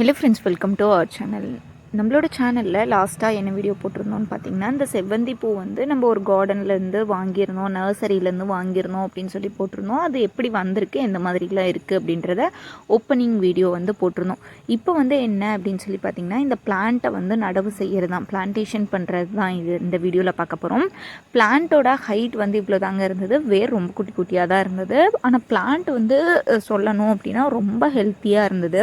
Hello friends welcome to our channel நம்மளோட சேனலில் லாஸ்ட்டாக என்ன வீடியோ போட்டிருந்தோம்னு பார்த்தீங்கன்னா இந்த செவ்வந்தி பூ வந்து நம்ம ஒரு கார்டன்லேருந்து வாங்கியிருந்தோம் நர்சரியிலேருந்து வாங்கியிருந்தோம் அப்படின்னு சொல்லி போட்டிருந்தோம். அது எப்படி வந்திருக்கு எந்த மாதிரிலாம் இருக்குது அப்படின்றத ஓப்பனிங் வீடியோ வந்து போட்டிருந்தோம். இப்போ வந்து என்ன அப்படின்னு சொல்லி பார்த்தீங்கன்னா இந்த பிளான்ட்டை வந்து நடவு செய்கிறது தான் பிளான்டேஷன் பண்ணுறது தான் இது இந்த வீடியோவில் பார்க்க போகிறோம் பிளான்ட்டோட ஹைட் வந்து இவ்வளோ தாங்க இருந்தது. வேர் ரொம்ப குட்டி குட்டியாக தான் இருந்தது. ஆனால் பிளான்ட் வந்து சொல்லணும் அப்படின்னா ரொம்ப ஹெல்த்தியாக இருந்தது.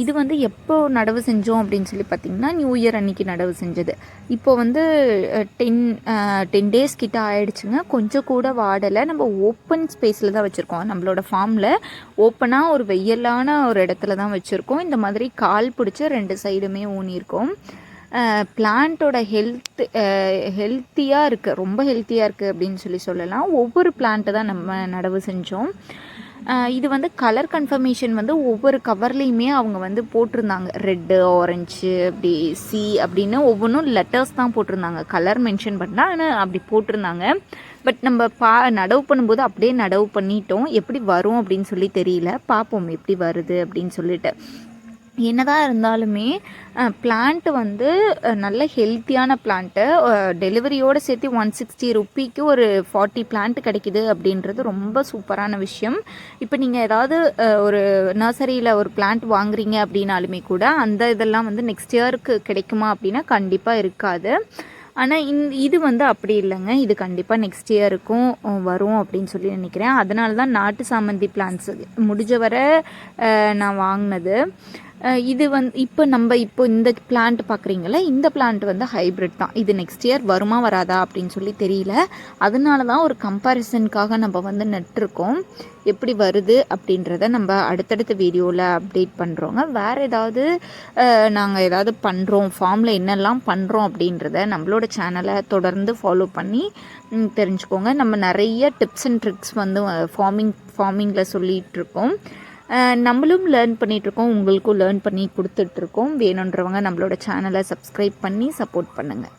இது வந்து எப்போ நடவு செஞ்சோம் அப்படின்னு சொல்லி பார்த்தீங்கன்னா நியூ இயர் அன்னைக்கு நடவு செஞ்சது. இப்போ வந்து டென் டென் டேஸ் கிட்ட ஆயிடுச்சுங்க. கொஞ்சம் கூட வாடலை. நம்ம ஓப்பன் ஸ்பேஸில் தான் வச்சுருக்கோம். நம்மளோட ஃபார்மில் ஓப்பனாக ஒரு வெயிலான ஒரு இடத்துல தான் வச்சுருக்கோம். இந்த மாதிரி கால் பிடிச்சி ரெண்டு சைடுமே ஊனியிருக்கோம். பிளான்ட்டோட ஹெல்த் ஹெல்த்தியாக இருக்குது ரொம்ப ஹெல்த்தியாக இருக்குது அப்படின்னு சொல்லி சொல்லலாம். ஒவ்வொரு பிளான்ட்டு தான் நம்ம நடவு செஞ்சோம். இது வந்து கலர் கன்ஃபர்மேஷன் வந்து ஒவ்வொரு கவர்லேயுமே அவங்க வந்து போட்டிருந்தாங்க. ரெட்டு ஆரஞ்சு அப்படி சி அப்படின்னு ஒவ்வொன்றும் லெட்டர்ஸ் தான் போட்டிருந்தாங்க. கலர் மென்ஷன் பண்ணால் ஆனால் அப்படி போட்டிருந்தாங்க. பட் நம்ம பா நடவு பண்ணும்போது அப்படியே நடவு பண்ணிட்டோம். எப்படி வரும் அப்படின்னு சொல்லி தெரியல. பார்ப்போம் எப்படி வருது அப்படின்னு சொல்லிட்டு. என்னதான் இருந்தாலுமே பிளான்ட்டு வந்து நல்ல ஹெல்த்தியான பிளான்ட்டு டெலிவரியோடு சேர்த்து ஒன் சிக்ஸ்டி ருப்பிக்கு ஒரு ஃபார்ட்டி பிளான்ட் கிடைக்குது அப்படின்றது ரொம்ப சூப்பரான விஷயம். இப்போ நீங்கள் ஏதாவது ஒரு நர்சரியில் ஒரு பிளான்ட் வாங்குறீங்க அப்படின்னாலுமே கூட அந்த இதெல்லாம் வந்து நெக்ஸ்ட் இயருக்கு கிடைக்குமா அப்படின்னா கண்டிப்பாக இருக்காது. ஆனால் இந் இது வந்து அப்படி இல்லைங்க. இது கண்டிப்பாக நெக்ஸ்ட் இயருக்கும் வரும் அப்படின்னு சொல்லி நினைக்கிறேன். அதனால தான் நாட்டு சாமந்தி பிளான்ஸ் முடிஞ்ச வரை நான் வாங்கினது. இது வந்து இப்போ நம்ம இப்போ இந்த பிளான்ட் பார்க்குறீங்களா இந்த பிளான்ட் வந்து ஹைப்ரிட் தான். இது நெக்ஸ்ட் இயர் வருமா வராதா அப்படின்னு சொல்லி தெரியல. அதனால தான் ஒரு கம்பாரிசனுக்காக நம்ம வந்து நட்டிருக்கோம் எப்படி வருது அப்படின்றத நம்ம அடுத்தடுத்த வீடியோவில் அப்டேட் பண்ணுறோங்க வேறு ஏதாவது நாங்கள் ஏதாவது பண்ணுறோம் ஃபார்மில் என்னெல்லாம் பண்ணுறோம் அப்படின்றத நம்மளோட சேனலை தொடர்ந்து ஃபாலோ பண்ணி தெரிஞ்சுக்கோங்க. நம்ம நிறைய டிப்ஸ் அண்ட் ட்ரிக்ஸ் வந்து ஃபார்மிங் ஃபார்மிங்கில் சொல்லிகிட்டு இருக்கோம். நம்மளும் லேர்ன் பண்ணிகிட்ருக்கோம் உங்களுக்கும் லேர்ன் பண்ணி கொடுத்துட்ருக்கோம் வேணுன்றவங்க நம்மளோட சேனலை சப்ஸ்கிரைப் பண்ணி சப்போர்ட் பண்ணுங்கள்